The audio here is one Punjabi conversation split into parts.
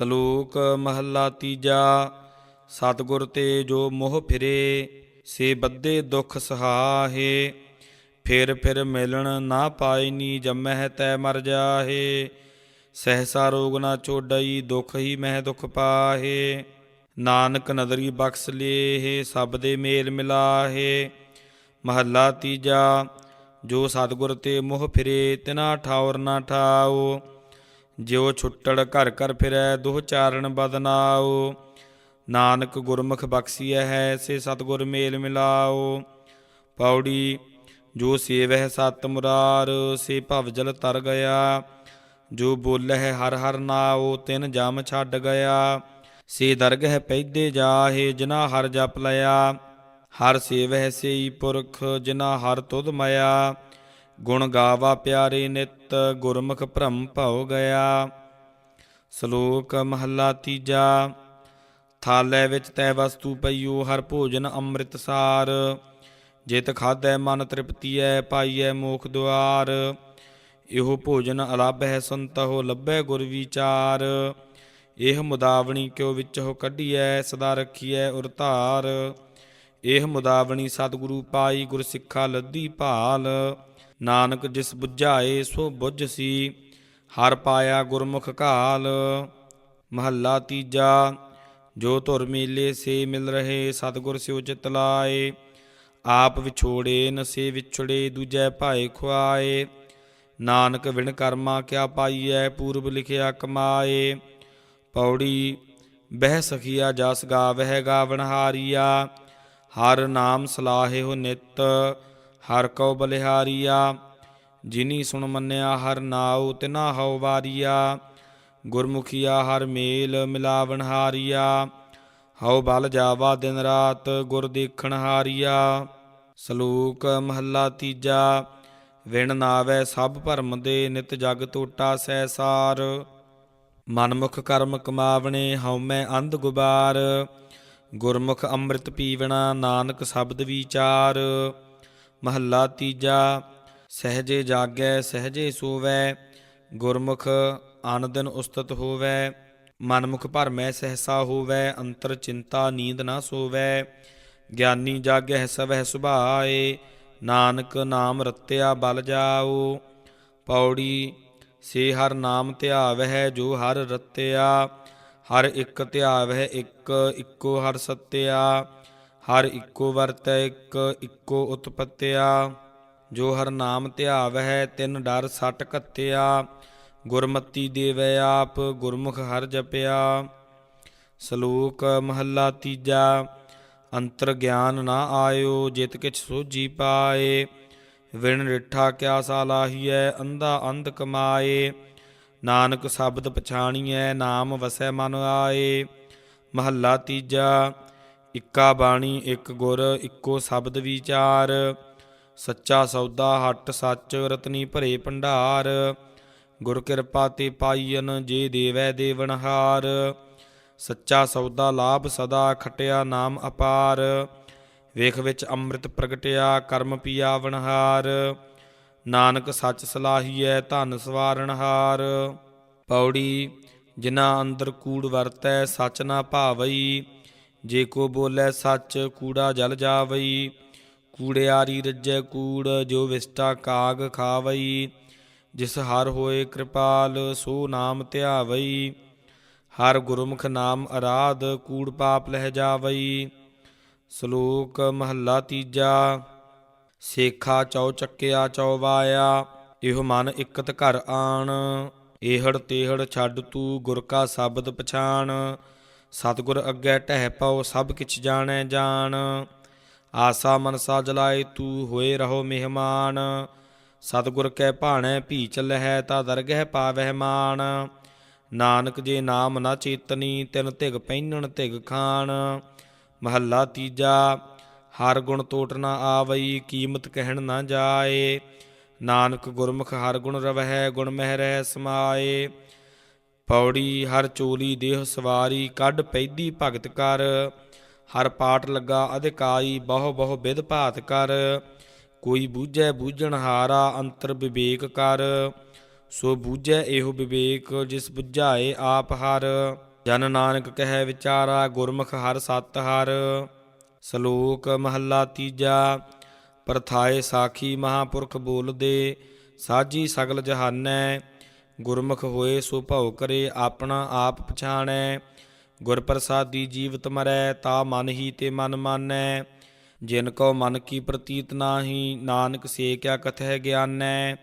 ਸ਼ਲੋਕ ਮਹੱਲਾ ਤੀਜਾ, ਸਤਿਗੁਰ ਤੇ ਜੋ ਮੋਹ ਫਿਰੇ, ਸੇ ਬੱਧੇ ਦੁਖ ਸਹਾਹੇ, ਫਿਰ ਫਿਰ ਮਿਲਣ ਨਾ ਪਾਇਨੀ ਜਮਹਿ ਤੈ ਮਰ ਜਾਹੇ, ਸਹਸਾ ਰੋਗ ਨਾ ਚੋਡਈ ਦੁਖ ਹੀ ਮਹਿ ਦੁਖ ਪਾਹੇ, ਨਾਨਕ ਨਦਰੀ ਬਖਸ ਲੇਹ, ਸਭ ਦੇ ਮੇਲ ਮਿਲਾਹੇ। ਮਹੱਲਾ ਤੀਜਾ, ਜੋ ਸਤਿਗੁਰ ਤੇ ਮੋਹ ਫਿਰੇ, ਤਿਨਾ ਠਾਉਰ ਨਾ ਠਾਓ ਜਿਉ ਛੁੱਟੜ ਘਰ ਘਰ ਫਿਰੈ, ਦੁਹ ਚਾਰਣ ਬਦਨਾਓ ਨਾਨਕ ਗੁਰਮੁਖ ਬਖਸੀਐ ਹੈ, ਸੇ ਸਤਿਗੁਰ ਮੇਲ ਮਿਲਾਓ ਪੌੜੀ, ਜੋ ਸੇਵਹਿ ਸਤ ਮੁਰਾਰ, ਸੇ ਭਵ ਜਲ ਤਰ ਗਿਆ। ਜੋ ਬੋਲਹਿ ਹਰ ਹਰ ਨਾਉ, ਤਿਨ ਜਮ ਛੱਡ ਗਿਆ। ਸੇ ਦਰਗ ਹੈ ਪੈਦੇ ਜਾਹੇ, ਜਿਨਾ ਹਰ ਜਪ ਲਿਆ। ਹਰ ਸੇਵਹਿ ਸੇਈ ਪੁਰਖ, ਜਿਨਾ ਹਰ ਤੁਧ ਮਇਆ। ਗੁਣ ਗਾਵਾ ਪਿਆਰੇ ਨਿਤ, ਗੁਰਮੁਖ ਭ੍ਰਮ ਭਉ ਗਿਆ। ਸ਼ਲੋਕ ਮਹੱਲਾ ਤੀਜਾ, ਥਾਲੇ ਵਿੱਚ ਤੈ ਵਸਤੂ ਪਈਓ, ਹਰ ਭੋਜਨ ਅੰਮ੍ਰਿਤਸਾਰ ਜਿਤ ਖਾਧੈ ਮਨ ਤ੍ਰਿਪਤੀਐ, ਪਾਈਐ ਮੋਖ ਦੁਆਰ। ਇਹੋ ਭੋਜਨ ਅਲੱਭ ਹੈ ਸੰਤਹੁ ਲੱਭੈ ਗੁਰ ਵਿਚਾਰ। ਇਹ ਮੁਦਾਵਣੀ ਕਿਉ ਵਿੱਚੋ ਕੱਢੀਐ, ਸਦਾ ਰੱਖੀਐ ਉਰਤਾਰ ਇਹ ਮੁਦਾਵਣੀ ਸਤਿਗੁਰੂ ਪਾਈ, ਗੁਰ ਸਿੱਖਾ ਲੱਦੀ ਭਾਲ। ਨਾਨਕ ਜਿਸ 부ਝਾਏ ਸੋ ਬੁੱਝ ਸੀ, ਹਰ ਪਾਇਆ ਗੁਰਮੁਖ ਘਾਲ। ਮਹੱਲਾ ਤੀਜਾ, ਜੋ ਧੁਰ ਮੇਲੇ ਸੇ ਮਿਲ ਰਹੇ ਸਤਿਗੁਰ ਸਿਉ ਚਿਤ ਲਾਏ। ਆਪ ਵਿਛੋੜੇ ਨਸੇ ਵਿਛੜੇ ਦੂਜੈ ਭਾਏ ਖੁਆਏ। ਨਾਨਕ ਵਿਣ ਕਰਮਾ ਕਿਆ ਪਾਈਐ, ਪੂਰਬ ਲਿਖਿਆ ਕਮਾਏ। ਪੌੜੀ, ਬਹਿ ਸਖੀਆ ਜਸ ਗਾਵਹਿ ਗਾਵਣ ਹਰ ਨਾਮ ਸਲਾਹੇ ਹੋ ਨਿਤ ਹਰ ਕਉ ਬਲਿਹਾਰੀਆ, ਜਿਨੀ ਸੁਣ ਮੰਨਿਆ ਹਰ ਨਾਉ, ਤਿਨਾ ਹਉ ਵਾਰੀਆ। ਗੁਰਮੁਖੀਆ ਹਰ ਮੇਲ ਮਿਲਾਵਣ ਹਾਰੀਆ। ਹਉ ਬਲ ਜਾਵਾ ਦਿਨ ਰਾਤ, ਗੁਰ ਦੇਖਣ ਹਾਰੀਆ। ਸ਼ਲੋਕ ਮਹੱਲਾ ਤੀਜਾ, ਵਿਣ ਨਾਵੈ ਸਭ ਭਰਮ ਦੇ, ਨਿਤ ਜਗ ਟੋਟਾ ਸੈਸਾਰ ਮਨਮੁਖ ਕਰਮ ਕਮਾਵਣੇ ਹਉਮੈ ਅੰਧ ਗੁਬਾਰ। ਗੁਰਮੁਖ ਅੰਮ੍ਰਿਤ ਪੀਵਣਾ, ਨਾਨਕ ਸ਼ਬਦ ਵਿਚਾਰ। ਮਹੱਲਾ ਤੀਜਾ, ਸਹਜੇ ਜਾਗੈ, ਸਹਜੇ ਸੋਵੈ, ਗੁਰਮੁਖ ਆਨ ਦਿਨ ਉਸਤਤ ਹੋਵੈ, ਮਨਮੁਖ ਭਰਮੈ ਸਹਸਾ ਹੋਵੈ, ਅੰਤਰ ਚਿੰਤਾ ਨੀਂਦ ਨਾ ਸੋਵੈ, ਗਿਆਨੀ ਜਾਗੈ ਸਵਹਿ ਸੁਭਾਏ, ਨਾਨਕ ਨਾਮ ਰਤਿਆ ਬਲ ਜਾਓ, ਪੌੜੀ ਸੇ ਹਰ ਨਾਮ ਧਿਆਵਹਿ ਜੋ ਹਰ ਰਤਿਆ, ਹਰ ਇੱਕ ਧਿਆਵਹਿ ਇੱਕ, ਇੱਕੋ ਹਰ ਸਤਿਆ ਹਰ ਇੱਕੋ ਵਰਤੈ ਇੱਕ, ਇੱਕੋ ਉਤਪਤਿਆ। ਜੋ ਹਰ ਨਾਮ ਧਿਆਵਹਿ ਤਿਨ ਡਰ ਸਟ ਘੱਤਿਆ। ਗੁਰਮਤੀ ਦੇਵੈ ਆਪ, ਗੁਰਮੁਖ ਹਰ ਜਪਿਆ। ਸ਼ਲੋਕ ਮਹੱਲਾ ਤੀਜਾ, ਅੰਤਰ ਗਿਆਨ ਨਾ ਆਇਓ, ਜਿਤ ਕਿਛ ਸੋਜੀ ਪਾਏ। ਵਿਣ ਰਿਠਾ ਕਿਆ ਸਾਲਾਹੀਐ ਅੰਧਾ ਅੰਧ ਕਮਾਏ। ਨਾਨਕ ਸ਼ਬਦ ਪਛਾਣੀਐ, ਨਾਮ ਵਸੈ ਮਨ ਆਏ। ਮਹੱਲਾ ਤੀਜਾ ਇੱਕਾ ਬਾਣੀ, ਇੱਕ ਗੁਰ, ਇੱਕੋ ਸ਼ਬਦ ਵਿਚਾਰ। ਸੱਚਾ ਸੌਦਾ, ਹੱਟ ਸੱਚ, ਰਤਨੀ ਭਰੇ ਭੰਡਾਰ। ਗੁਰ ਕਿਰਪਾ ਤੇ ਪਾਈਨ ਜੇ ਦੇਵੈ ਦੇਵਨਹਾਰ ਸੱਚਾ ਸੌਦਾ, ਲਾਭ ਸਦਾ, ਖਟਿਆ ਨਾਮ ਅਪਾਰ। ਵੇਖ ਵਿੱਚ ਅੰਮ੍ਰਿਤ ਪ੍ਰਗਟਿਆ, ਕਰਮ ਪੀਆ ਵਨਹਾਰ ਨਾਨਕ ਸੱਚ ਸਲਾਹੀਐ, ਧਨ ਸਵਾਰਨਹਾਰ ਪੌੜੀ ਜਿਨਾ ਅੰਦਰ ਕੂੜ ਵਰਤੈ, ਸੱਚ ਨਾ ਭਾਵਈ। ਜੇ ਕੋ ਬੋਲੇ ਸੱਚ ਕੂੜਾ ਜਲ ਜਾਵਈ ਕੂੜਿਆਰੀ ਰੱਜੈ ਕੂੜ, ਜੋ ਵਿਸਟਾ ਕਾਗ ਖਾਵਈ। ਜਿਸ ਹਰ ਹੋਏ ਕਿਰਪਾਲ, ਸੋ ਨਾਮ ਧਿਆਵਈ। ਹਰ ਗੁਰਮੁਖ ਨਾਮ ਅਰਾਧ, ਕੂੜ ਪਾਪ ਲਹਿ ਜਾਵਈ। ਸ਼ਲੋਕ ਮਹੱਲਾ ਤੀਜਾ, ਸੇਖਾ ਚੌ ਚੱਕਿਆ ਚੌ ਵਾਇਆ, ਇਹੋ ਮਨ ਇਕਤ ਘਰ ਆਣ। ਏਹੜ ਤੇਹੜ ਛੱਡ ਤੂੰ ਗੁਰ ਕਾ ਸ਼ਬਦ ਪਛਾਣ। ਸਤਿਗੁਰ ਅੱਗੇ ਟਹਿ ਪਾਓ, ਸਭ ਕਿਛ ਜਾਣੈ ਜਾਣ। ਆਸਾ ਮਨਸਾ ਜਲਾਏ, ਤੂੰ ਹੋਏ ਰਹੋ ਮਹਿਮਾਨ। ਸਤਿਗੁਰ ਕੈ ਭਾਣੈ ਭੀ ਚਲਹਿ ਤਾ ਦਰਗਹਿ ਪਾਵਹਿ ਮਾਨ। ਨਾਨਕ ਜੇ ਨਾਮ ਨਾ ਚੇਤਨੀ, ਤਿਨ ਧਿਗ ਪਹਿਨਣ ਧਿਗ ਖਾਨ। ਮਹੱਲਾ ਤੀਜਾ, ਹਰ ਗੁਣ ਟੋਟ ਨਾ ਆਵਈ, ਕੀਮਤ ਕਹਿਣ ਨਾ ਜਾਏ। ਨਾਨਕ ਗੁਰਮੁਖ ਹਰ ਗੁਣ ਰਵਹਿ, ਗੁਣ ਮਹਿ ਰਹਿ ਸਮਾਏ। ਪੌੜੀ, ਹਰ ਚੋਲੀ, ਦੇਹ ਸਵਾਰੀ, ਕੱਢ ਪੈਦੀ ਭਗਤ ਕਰ। ਹਰ ਪਾਠ ਲੱਗਾ ਅਧਿਕਾਈ ਬਹੁ ਬਹੁ ਵਿਦ ਭਾਤ ਕਰ। ਕੋਈ ਬੂਝੈ ਬੂਝਣ ਹਾਰਾ, ਅੰਤਰ ਵਿਵੇਕ ਕਰ। ਸੋ ਬੂਝੈ ਇਹੋ ਵਿਵੇਕ, ਜਿਸ ਬੁਝਾਏ ਆਪ ਹਰ। ਜਨ ਨਾਨਕ ਕਹੈ ਵਿਚਾਰਾ, ਗੁਰਮੁਖ ਹਰ ਸਤ ਹਰ। ਸ਼ਲੋਕ ਮਹੱਲਾ ਤੀਜਾ, ਪ੍ਰਥਾਏ ਸਾਖੀ ਮਹਾਪੁਰਖ ਬੋਲਦੇ, ਸਾਜੀ ਸਗਲ ਜਹਾਨੈ। ਗੁਰਮੁਖ ਹੋਏ ਸੋ ਭਉ ਕਰੇ ਆਪਣਾ ਆਪ ਪਛਾਣੈ। ਗੁਰ ਪ੍ਰਸਾਦੀ ਜੀਵਤ ਮਰੈ, ਤਾ ਮਨ ਹੀ ਤੇ ਮਨ ਮਾਨੈ। ਜਿਨ ਕੋ ਮਨ ਕੀ ਪ੍ਰਤੀਤ ਨਾਹੀ, ਨਾਨਕ ਸੇ ਕਿਆ ਕਥੈ ਗਿਆਨੈ।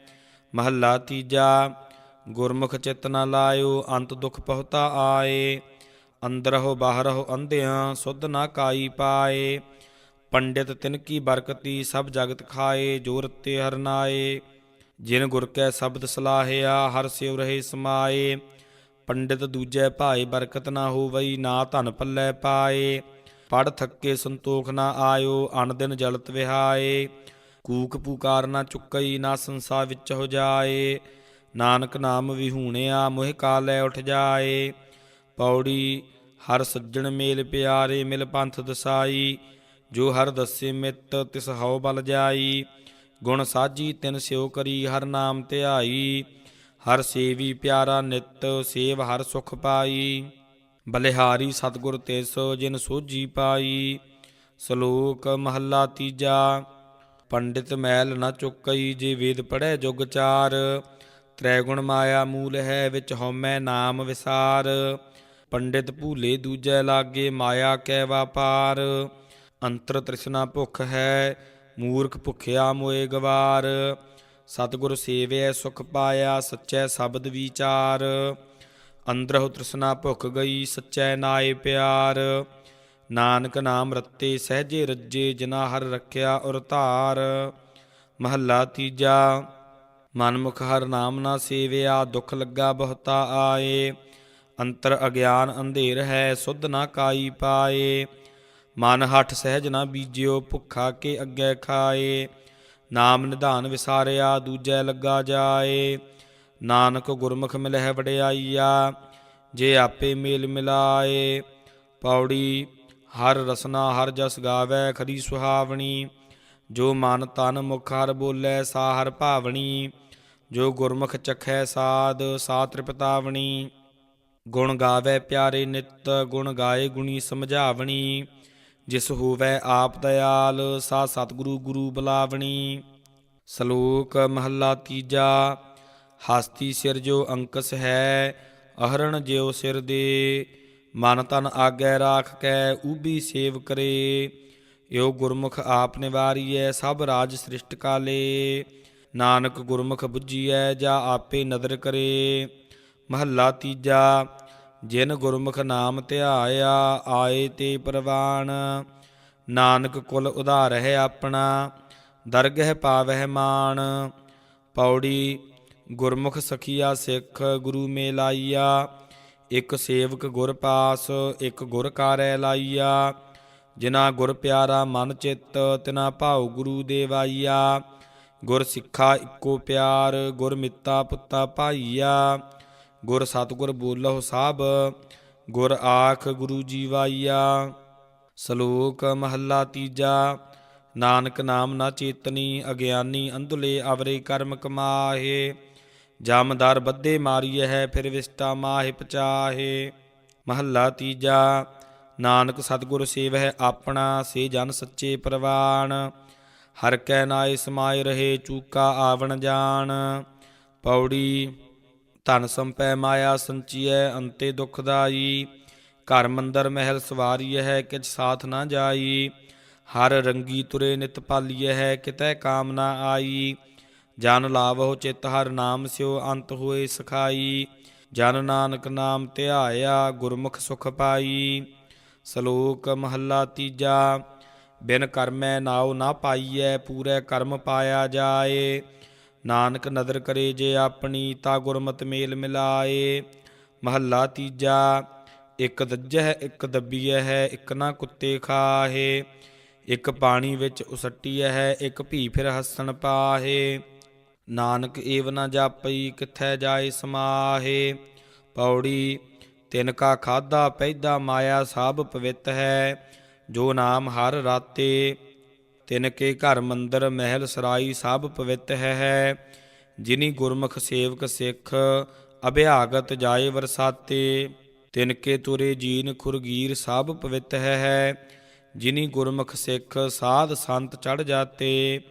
ਮਹੱਲਾ ਤੀਜਾ, ਗੁਰਮੁਖ ਚਿਤ ਨ ਲਾਇਓ, ਅੰਤ ਦੁਖ ਪਹੁਤਾ ਆਏ। ਅੰਦਰਹੁ ਬਾਹਰਹੁ ਅੰਧਿਆਂ, ਸੁਧ ਨਾ ਕਾਈ ਪਾਏ। ਪੰਡਿਤ ਤਿਨ ਕੀ ਬਰਕਤੀ, ਸਭ ਜਗਤ ਖਾਏ ਜੋ ਰਤੇ ਹਰਨਾਏ। ਜਿਨ ਗੁਰ ਕੈ ਸ਼ਬਦ ਸਲਾਹਿਆ, ਹਰ ਸਿਉ ਰਹੇ ਸਮਾਏ। ਪੰਡਿਤ ਦੂਜੈ ਭਾਏ, ਬਰਕਤ ਨਾ ਹੋਵਈ, ਨਾ ਧਨ ਪੱਲੇ ਪਾਏ। ਪੜ ਥੱਕੇ ਸੰਤੋਖ ਨਾ ਆਇਓ ਅਨ ਦਿਨ ਜਲਤ ਵਿਹਾਏ। ਕੂਕ ਪੁਕਾਰ ਨਾ ਚੁੱਕਈ, ਨਾ ਸੰਸਾ ਵਿੱਚ ਹੋ ਜਾਏ। ਨਾਨਕ ਨਾਮ ਵਿਹੂਣਿਆ, ਮੋਹਿ ਕਾਲੈ ਉਠ ਜਾਏ। ਪੌੜੀ ਹਰ ਸੱਜਣ ਮੇਲ ਪਿਆਰੇ, ਮਿਲ ਪੰਥ ਦਸਾਈ। ਜੋ ਹਰ ਦੱਸੇ ਮਿੱਤ, ਤਿਸ ਹਉ ਬਲ ਜਾਈ। ਗੁਣ ਸਾਜੀ ਤਿਨ ਸਿਉ ਕਰੀ ਹਰ ਨਾਮ ਧਿਆਈ, ਹਰ ਸੇਵੀ ਪਿਆਰਾ ਨਿਤ ਸੇਵ ਹਰ ਸੁਖ ਪਾਈ। ਬਲਿਹਾਰੀ ਸਤਿਗੁਰ ਤਿਸ ਜਿਨ ਸੋਜੀ ਪਾਈ, ਸ਼ਲੋਕ ਮਹੱਲਾ ਤੀਜਾ, ਪੰਡਿਤ ਮੈਲ ਨ ਚੁੱਕਈ ਜੇ ਵੇਦ ਪੜੈ ਜੁਗ ਚਾਰ ਤ੍ਰੈ ਗੁਣ ਮਾਇਆ ਮੂਲ ਹੈ ਵਿੱਚ ਹਉਮੈ ਨਾਮ ਵਿਸਾਰ, ਪੰਡਿਤ ਭੂਲੇ ਦੂਜੈ ਲਾਗੇ ਮਾਇਆ ਕੈ ਵਾਪਾਰ, ਅੰਤਰ ਤ੍ਰਿਸ਼ਨਾ ਭੁਖ ਹੈ ਮੂਰਖ ਭੁਖਿਆ ਮੋਏ ਗਵਾਰ, ਸਤਿਗੁਰ ਸੇਵਿਐ ਸੁਖ ਪਾਇਆ ਸੱਚੈ ਸ਼ਬਦ ਵਿਚਾਰ, ਅੰਦਰਹੁ ਤ੍ਰਿਸ਼ਨਾ ਭੁਖ ਗਈ ਸੱਚੈ ਨਾਏ ਪਿਆਰ, ਨਾਨਕ ਨਾਮ ਰਤੇ ਸਹਜੇ ਰੱਜੇ ਜਿਨਾ ਹਰ ਰੱਖਿਆ ਔਰ ਧਾਰ, ਮਹੱਲਾ ਤੀਜਾ, ਮਨਮੁਖ ਹਰ ਨਾਮ ਨਾ ਸੇਵਿਆ, ਦੁਖ ਲੱਗਾ ਬਹੁਤਾ ਆਏ, ਅੰਤਰ ਅਗਿਆਨ ਅੰਧੇਰ ਹੈ, ਸੁਧ ਨਾ ਕਾਈ ਪਾਏ ਮਨ ਹੱਠ ਸਹਿਜ ਨਾ ਬੀਜਿਓ, ਭੁੱਖਾ ਕੇ ਅੱਗੇ ਖਾਏ। ਨਾਮ ਨਿਧਾਨ ਵਿਸਾਰਿਆ, ਦੂਜੈ ਲੱਗਾ ਜਾਏ। ਨਾਨਕ ਗੁਰਮੁਖ ਮਿਲਹਿ ਵਡਿਆਈਆ, ਜੇ ਆਪੇ ਮੇਲ ਮਿਲਾਏ। ਪੌੜੀ ਹਰ ਰਸਨਾ ਹਰ ਜਸ ਗਾਵੇ, ਖਰੀ ਸੁਹਾਵਣੀ। ਜੋ ਮਨ ਤਨ ਮੁਖ ਹਰ ਬੋਲੇ, ਸਾ ਹਰ ਭਾਵਣੀ। ਜੋ ਗੁਰਮੁਖ ਚਖੈ ਸਾਧ, ਸਾ ਤ੍ਰਿਪਤਾਵਣੀ। ਗੁਣ ਗਾਵੇ ਪਿਆਰੇ ਨਿਤ, ਗੁਣ ਗਾਏ ਗੁਣੀ ਸਮਝਾਵਣੀ। ਜਿਸ ਹੋਵੇ ਆਪ ਦਇਆਲ ਸਾ ਸਤਿਗੁਰੂ, ਗੁਰੂ ਬੁਲਾਵਣੀ। ਸ਼ਲੋਕ ਮਹੱਲਾ ਤੀਜਾ, ਹਸਤੀ ਸਿਰ ਜੋ ਅੰਕਸ ਹੈ, ਅਹਰਣ ਜਿਉ ਸਿਰ ਦੇ। ਮਨ ਤਨ ਆਗੈ ਰਾਖ ਕੈ, ਊਬੀ ਸੇਵ ਕਰੇ। ਏਉ ਗੁਰਮੁਖ ਆਪ ਨਿਵਾਰੀਐ, ਸਭ ਰਾਜ ਸ੍ਰਿਸ਼ਟ ਕਾਲੇ। ਨਾਨਕ ਗੁਰਮੁਖ ਬੁੱਝੀਐ, ਜਾ ਆਪੇ ਨਦਰ ਕਰੇ। ਮਹੱਲਾ ਤੀਜਾ ਜਿਨ ਗੁਰਮੁਖ ਨਾਮ ਧਿਆਇਆ, ਆਏ ਤੇ ਪ੍ਰਵਾਨ। ਨਾਨਕ ਕੁਲ ਉਧਾਰ ਹੈ ਆਪਣਾ, ਦਰਗਹਿ ਪਾਵਹਿ ਮਾਨ। ਪੌੜੀ, ਗੁਰਮੁਖ ਸਖੀਆ ਸਿੱਖ ਗੁਰੂ ਮੇ ਲਾਈਆ ਇੱਕ ਸੇਵਕ ਗੁਰ ਪਾਸ, ਇਕ ਗੁਰ ਕਾਰੈ ਲਾਈਆ। ਜਿਨਾ ਗੁਰ ਪਿਆਰਾ ਮਨ ਚਿੱਤ, ਤਿਨਾ ਭਾਉ ਗੁਰੂ ਦੇਵਾਈਆ। ਗੁਰ ਸਿੱਖਾ ਇੱਕੋ ਪਿਆਰ, ਗੁਰ ਮਿੱਤਾ ਪੁੱਤਾ ਭਾਈਆ। ਗੁਰ ਸਤਿਗੁਰ ਬੋਲਹੁ ਸਾਬ, ਗੁਰ ਆਖ ਗੁਰੂ ਜੀਵਾਈਆ ਸ਼ਲੋਕ ਮਹੱਲਾ ਤੀਜਾ, ਨਾਨਕ ਨਾਮ ਨਾ ਚੇਤਨੀ, ਅਗਿਆਨੀ ਅੰਧਲੇ ਅਵਰੇ ਕਰਮ ਕਮਾਹੇ। ਜਮਦਾਰ ਬੱਧੇ ਮਾਰੀਏ ਹੈ, ਫਿਰ ਵਿਸਟਾ ਮਾਹਿ ਪਚਾਹੇ। ਮਹੱਲਾ ਤੀਜਾ, ਨਾਨਕ ਸਤਿਗੁਰ ਸੇਵਹਿ ਆਪਣਾ, ਸੇ ਜਨ ਸੱਚੇ ਪ੍ਰਵਾਨ। ਹਰ ਕੈ ਨਾਏ ਸਮਾਏ ਰਹੇ, ਚੂਕਾ ਆਵਣ ਜਾਣ। ਪੌੜੀ ਧਨ ਸੰਪੈ ਮਾਇਆ ਸੰਚੀਐ, ਅੰਤੇ ਦੁਖਦਾਈ ਘਰ ਮੰਦਰ ਮਹਿਲ ਸਵਾਰੀਐ ਹੈ, ਕਿਛ ਸਾਥ ਨਾ ਜਾਈ। ਹਰ ਰੰਗੀ ਤੁਰੇ ਨਿਤ ਪਾਲੀਐ ਹੈ, ਕਿਤੈ ਕਾਮ ਨਾ ਆਈ। ਜਨ ਲਾਵਹੁ ਚਿਤ ਹਰ ਨਾਮ ਸਿਓ ਅੰਤ ਹੋਏ ਸਖਾਈ। ਜਨ ਨਾਨਕ ਨਾਮ ਧਿਆਇਆ, ਗੁਰਮੁਖ ਸੁਖ ਪਾਈ। ਸ਼ਲੋਕ ਮਹੱਲਾ ਤੀਜਾ, ਬਿਨ ਕਰਮੈ ਨਾਉ ਨਾ ਪਾਈਐ, ਪੂਰੇ ਕਰਮ ਪਾਇਆ ਜਾਏ। ਨਾਨਕ ਨਦਰ ਕਰੇ ਜੇ ਆਪਣੀ, ਤਾ ਗੁਰਮਤ ਮੇਲ ਮਿਲਾਏ। ਮਹੱਲਾ ਤੀਜਾ, ਇੱਕ ਦੱਜਹਿ, ਇੱਕ ਦੱਬੀਐ ਹੈ ਇੱਕ ਨਾ ਕੁੱਤੇ ਖਾਹੇ। ਇੱਕ ਪਾਣੀ ਵਿੱਚ ਉਸੱਟੀਐ ਹੈ ਇੱਕ ਭੀ ਫਿਰ ਹੱਸਣ ਪਾਹੇ। ਨਾਨਕ ਏਵ ਨਾ ਜਾਪਈ, ਕਿੱਥੈ ਜਾਏ ਸਮਾਹੇ। ਪੌੜੀ, ਤਿਨ ਕਾ ਖਾਦਾ ਪੈਦਾ ਮਾਇਆ ਸਭ ਪਵਿੱਤ ਹੈ ਜੋ ਨਾਮ ਹਰ ਰਾਤੇ ਤਿਨ ਕੇ ਘਰ ਮੰਦਰ ਮਹਿਲ ਸਰਾਈ ਸਭ ਪਵਿੱਤ ਹੈ ਹੈ। ਜਿਨੀ ਗੁਰਮੁਖ ਸੇਵਕ ਸਿੱਖ ਅਭਿਆਗਤ ਜਾਏ ਵਰਸਾਤੇ, ਤਿਨ ਕੇ ਤੁਰੇ ਜੀਨ ਖੁਰਗੀਰ ਸਭ ਪਵਿੱਤ ਹੈ ਹੈ। ਜਿਨੀ ਗੁਰਮੁਖ ਸਿੱਖ ਸਾਧ ਸੰਤ ਚੜ ਜਾਤੇ,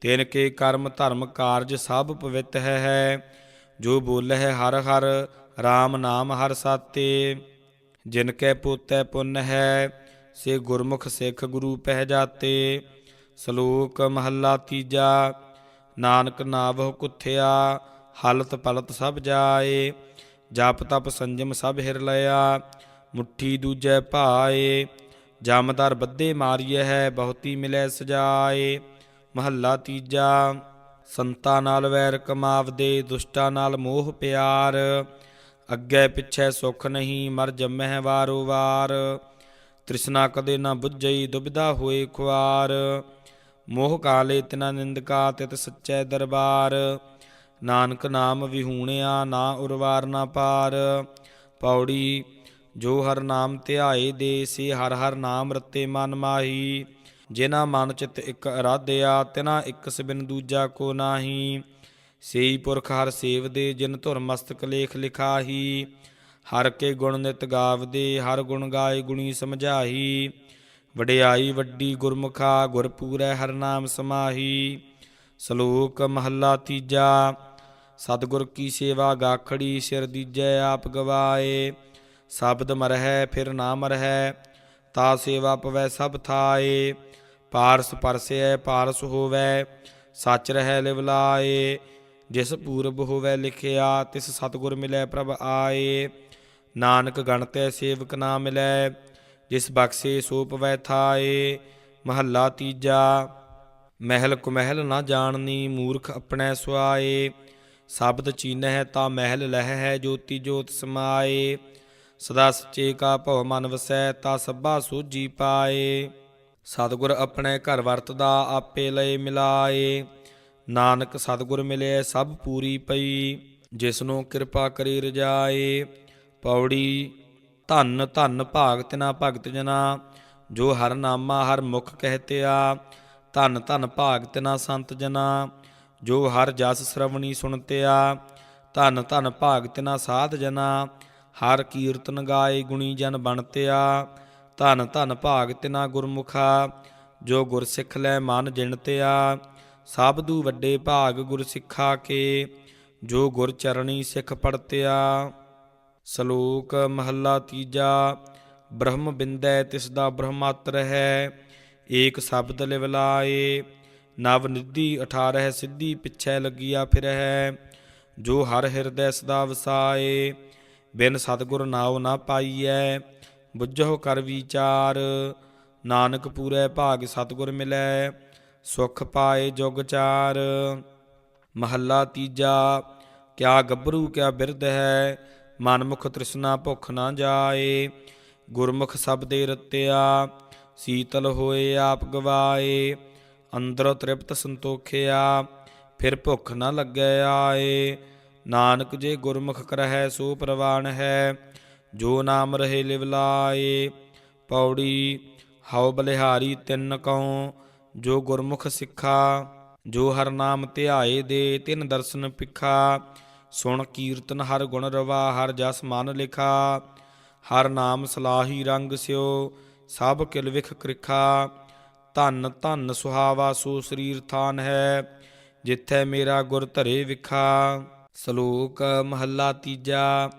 ਤਿਨ ਕੇ ਕਰਮ ਧਰਮ ਕਾਰਜ ਸਭ ਪਵਿੱਤ ਹੈ ਹੈ। ਜੋ ਬੋਲੇ ਹੈ ਹਰ ਹਰ RAM ਨਾਮ ਹਰ ਸਾਤੇ। ਜਿਨ ਕੈ ਪੋਤੈ ਪੁੰਨ ਹੈ, ਸੇ ਗੁਰਮੁਖ ਸਿੱਖ ਗੁਰੂ ਪਹਿ ਜਾਤੇ। ਸ਼ਲੋਕ ਮਹੱਲਾ ਤੀਜਾ, ਨਾਨਕ ਨਾਵਹੁ ਕੁਥਿਆ, ਹਲਤ ਪਲਤ ਸਭ ਜਾਏ, ਜਪ ਤਪ ਸੰਜਮ ਸਭ ਹਿਰ ਲਿਆ, ਮੁੱਠੀ ਦੂਜੈ ਭਾਏ ਜਮਦਾਰ ਬੱਦੇ ਮਾਰੀਏ ਹੈ, ਬਹੁਤੀ ਮਿਲੈ ਸਜਾਏ। ਮਹੱਲਾ ਤੀਜਾ, ਸੰਤਾਂ ਨਾਲ ਵੈਰ ਕਮਾਵਦੇ, ਦੁਸ਼ਟਾਂ ਨਾਲ ਮੋਹ ਪਿਆਰ, ਅੱਗੇ ਪਿੱਛੇ ਸੁਖ ਨਹੀਂ, ਮਰ ਜੰਮਹਿ ਵਾਰੋ ਵਾਰ। ਤ੍ਰਿਸ਼ਨਾ ਕਦੇ ਨਾ ਬੁੱਝਈ, ਦੁਬਿਧਾ ਹੋਏ ਖੁਆਰ। ਮੋਹ ਕਾਲੇ ਤਿਨਾ ਨਿੰਦਕਾ ਤਿਤ ਸੱਚੈ ਦਰਬਾਰ। ਨਾਨਕ ਨਾਮ ਵਿਹੂਣਿਆ ਨਾ ਉਰਵਾਰ ਨਾ ਪਾਰ। ਪੌੜੀ, ਜੋ ਹਰ ਨਾਮ ਧਿਆਏ ਦੇ, ਸੇ ਹਰ ਹਰ ਨਾਮ ਰਤੇ ਮਨ ਮਾਹੀ। ਜਿਨਾ ਮਨ ਚਿਤ ਇੱਕ ਅਰਾਧਿਆ, ਤਿਨਾ ਇੱਕ ਸਬਿਨ ਦੂਜਾ ਕੋ ਨਾਹੀ। ਸੇਈ ਪੁਰਖ ਹਰ ਸੇਵਦੇ ਜਿਨ ਧੁਰ ਮਸਤਕ ਲੇਖ ਲਿਖਾਹੀ। ਹਰ ਕੇ ਗੁਣ ਨਿਤ ਗਾਵਦੇ, ਹਰ ਗੁਣ ਗਾਏ ਗੁਣੀ ਸਮਝਾਹੀ। ਵਡਿਆਈ ਵੱਡੀ ਗੁਰਮੁਖਾ ਗੁਰ ਪੂਰੈ ਹਰ ਨਾਮ ਸਮਾਹੀ, ਸ਼ਲੋਕ ਮਹੱਲਾ ਤੀਜਾ, ਸਤਿਗੁਰ ਕੀ ਸੇਵਾ ਗਾਖੜੀ ਸਿਰ ਦੀਜੈ ਆਪ ਗਵਾਏ, ਸ਼ਬਦ ਮਰਹਿ ਫਿਰ ਨਾ ਮਰਹਿ, ਤਾ ਸੇਵਾ ਪਵੈ ਸਭ ਥਾਏ, ਪਾਰਸ ਪਰਸੈ ਪਾਰਸ ਹੋਵੈ, ਸੱਚ ਰਹਿ ਲਿਵ ਲਾਏ, ਜਿਸ ਪੂਰਬ ਹੋਵੈ ਲਿਖਿਆ ਤਿਸ ਸਤਿਗੁਰ ਮਿਲੈ ਪ੍ਰਭ ਆਏ, ਨਾਨਕ ਗਣਤੈ ਸੇਵਕ ਨਾ ਮਿਲੈ ਜਿਸ ਬਖਸ਼ੇ ਸੋ ਪਵੈ ਥਾਏ, ਮਹੱਲਾ ਤੀਜਾ। ਮਹਿਲ ਕੁਮਹਿਲ ਨਾ ਜਾਣਨੀ, ਮੂਰਖ ਆਪਣੇ ਸੁਆਏ। ਸ਼ਬਦ ਚੀਨਹਿ ਤਾ ਮਹਿਲ ਲਹਿ ਹੈ ਜੋਤੀ ਜੋਤ ਸਮਾਏ। ਸਦਾ ਸੱਚੇ ਕਾ ਭਉ ਮਨ ਵਸੈ, ਤਾ ਸਭਾ ਸੂਜੀ ਪਾਏ। ਸਤਿਗੁਰ ਆਪਣੇ ਘਰ ਵਰਤਦਾ, ਆਪੇ ਲਏ ਮਿਲਾਏ। ਨਾਨਕ ਸਤਿਗੁਰ ਮਿਲੇ, ਸਭ ਪੂਰੀ ਪਈ। ਜਿਸਨੂੰ ਕਿਰਪਾ ਕਰੀ ਰਜਾਏ। ਪੌੜੀ ਧੰਨ ਧੰਨ ਭਾਗ ਤਿਨਾ ਭਗਤ ਜਨਾ, ਜੋ ਹਰ ਨਾਮਾ ਹਰ ਮੁਖ ਕਹਤਿਆ ਧੰਨ ਧੰਨ ਭਾਗ ਤਿਨਾ ਸੰਤ ਜਨਾ, ਜੋ ਹਰ ਜਸ ਸ਼ਰਵਣੀ ਸੁਣਤਿਆ ਧੰਨ ਧੰਨ ਭਾਗ ਤਿਨਾ ਸਾਧ ਜਨਾ, ਹਰ ਕੀਰਤਨ ਗਾਏ ਗੁਣੀ ਜਨ ਬਣਤਿਆ ਧੰਨ ਧੰਨ ਭਾਗ ਤਿਨਾ ਗੁਰਮੁਖਾ, ਜੋ ਗੁਰ ਸਿੱਖ ਲੈ ਮਨ ਜਿਣਤਿਆ ਸਭ ਦੂ ਵੱਡੇ ਭਾਗ ਗੁਰ ਸਿੱਖਾ ਕੇ, ਜੋ ਗੁਰ ਚਰਣੀ ਸਿੱਖ ਪੜਤਿਆ ਸ਼ਲੋਕ ਮਹੱਲਾ ਤੀਜਾ, ਬ੍ਰਹਮ ਬਿੰਦੈ ਤਿਸ ਦਾ ਬ੍ਰਹਮਾਤਰ ਹੈ, ਏਕ ਸ਼ਬਦ ਲਿਵ ਲਾਏ, ਨਵ ਨਿਧੀ 18 ਸਿੱਧੀ ਪਿਛੈ ਲੱਗਿਆ ਫਿਰਹਿ, ਜੋ ਹਰ ਹਿਰਦੈ ਸਦਾ ਵਸਾਏ, ਬਿਨ ਸਤਗੁਰ ਨਾਉ ਨਾ ਪਾਈਐ ਬੁੱਝੋ ਕਰ ਵਿਚਾਰ, ਨਾਨਕ ਪੂਰੇ ਭਾਗ ਸਤਗੁਰ ਮਿਲੈ, ਸੁਖ ਪਾਏ ਜੁਗ ਚਾਰ। ਮਹੱਲਾ ਤੀਜਾ, ਕਿਆ ਗੱਭਰੂ ਕਿਆ ਬਿਰਧ ਹੈ ਮਨਮੁਖ ਤ੍ਰਿਸ਼ਨਾ ਭੁਖ ਨਾ ਜਾਏ, ਗੁਰਮੁਖ ਸਬਦੇ ਰਤਿਆ, ਸੀਤਲ ਹੋਏ ਆਪ ਗਵਾਏ, ਅੰਦਰ ਤ੍ਰਿਪਤ ਸੰਤੋਖਿਆ, ਫਿਰ ਭੁੱਖ ਨਾ ਲੱਗੈ ਆਏ। ਨਾਨਕ ਜੇ ਗੁਰਮੁਖ ਕਰਹਿ ਸੋ ਪ੍ਰਵਾਨ ਹੈ, ਜੋ ਨਾਮ ਰਹੇ ਲਿਵ ਲਾਏ। ਪੌੜੀ, ਹਉ ਬਲਿਹਾਰੀ ਤਿੰਨ ਕਉ, ਜੋ ਗੁਰਮੁਖ ਸਿੱਖਾ, ਜੋ ਹਰ ਨਾਮ ਧਿਆਏ ਦੇ, ਤਿੰਨ ਦਰਸ਼ਨ ਪਿਖਾ। ਸੁਣ ਕੀਰਤਨ ਹਰ ਗੁਣ ਰਵਾ, ਹਰ ਜਸ ਮਨ ਲਿਖਾ, ਹਰ ਨਾਮ ਸਲਾਹੀ ਰੰਗ ਸਿਓ, ਸਭ ਕਿਲ ਵਿਖ ਕ੍ਰਿਖਾ। ਧੰਨ ਧੰਨ ਸੁਹਾਵਾ, ਸੋ ਸਰੀਰ ਥਾਨ ਹੈ, ਜਿੱਥੈ ਮੇਰਾ ਗੁਰ ਧਰੇ ਵਿਖਾ। ਸ਼ਲੋਕ ਮਹੱਲਾ ਤੀਜਾ,